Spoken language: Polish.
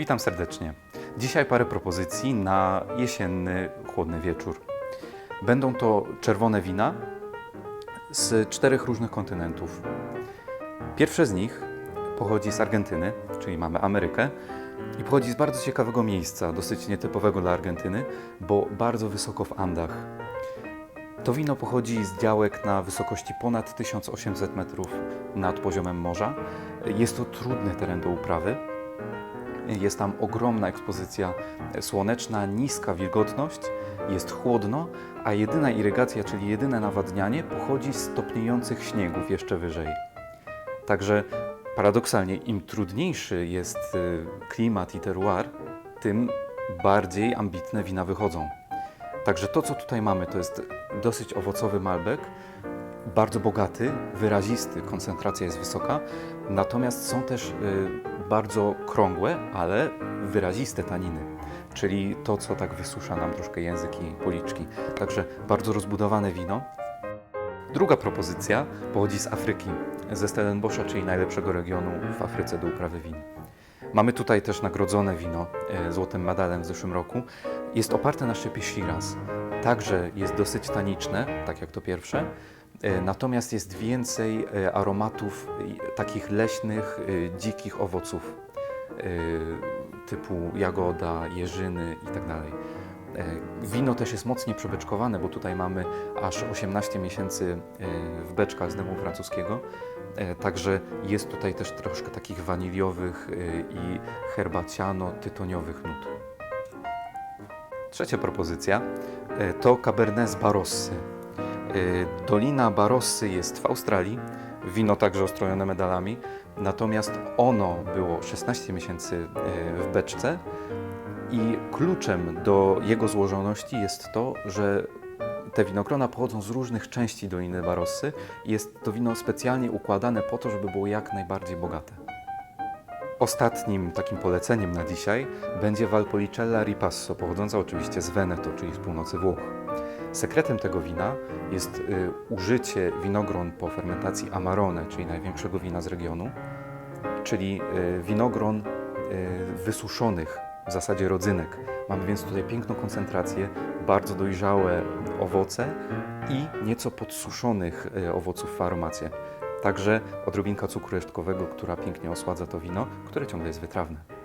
Witam serdecznie. Dzisiaj parę propozycji na jesienny, chłodny wieczór. Będą to czerwone wina z czterech różnych kontynentów. Pierwsze z nich pochodzi z Argentyny, czyli mamy Amerykę, i pochodzi z bardzo ciekawego miejsca, dosyć nietypowego dla Argentyny, bo bardzo wysoko w Andach. To wino pochodzi z działek na wysokości ponad 1800 metrów nad poziomem morza. Jest to trudny teren do uprawy. Jest tam ogromna ekspozycja słoneczna, niska wilgotność, jest chłodno, a jedyna irygacja, czyli jedyne nawadnianie, pochodzi z topniejących śniegów jeszcze wyżej. Także paradoksalnie, im trudniejszy jest y, klimat i terroir, tym bardziej ambitne wina wychodzą. Także to, co tutaj mamy, to jest dosyć owocowy malbec, bardzo bogaty, wyrazisty, koncentracja jest wysoka, natomiast są też y, bardzo krągłe, ale wyraziste taniny, czyli to, co tak wysusza nam troszkę język i policzki. Także bardzo rozbudowane wino. Druga propozycja pochodzi z Afryki, ze Stellenboscha, czyli najlepszego regionu w Afryce do uprawy win. Mamy tutaj też nagrodzone wino e, złotym medalem w zeszłym roku. Jest oparte na szczepie Shiraz. Także jest dosyć taniczne, tak jak to pierwsze, natomiast jest więcej e, aromatów takich leśnych, e, dzikich owoców e, typu jagoda, jeżyny itd. E, Wino też jest mocniej przebeczkowane, bo tutaj mamy aż 18 miesięcy e, w beczkach z dymu francuskiego. E, Także jest tutaj też troszkę takich waniliowych e, i herbaciano-tytoniowych nut. Trzecia propozycja e, to Cabernet z Barossy. E, Dolina Barossy jest w Australii, wino także ostrojone medalami, natomiast ono było 16 miesięcy e, w beczce i kluczem do jego złożoności jest to, że te winogrona pochodzą z różnych części Doliny Barossy i jest to wino specjalnie układane po to, żeby było jak najbardziej bogate. Ostatnim takim poleceniem na dzisiaj będzie Valpolicella Ripasso, pochodząca oczywiście z Veneto, czyli z północy Włoch. Sekretem tego wina jest y, użycie winogron po fermentacji Amarone, czyli największego wina z regionu, czyli y, winogron y, wysuszonych, w zasadzie rodzynek. Mamy więc tutaj piękną koncentrację, bardzo dojrzałe owoce i nieco podsuszonych owoców w aromacie. Także odrobinka cukru resztkowego, która pięknie osładza to wino, które ciągle jest wytrawne.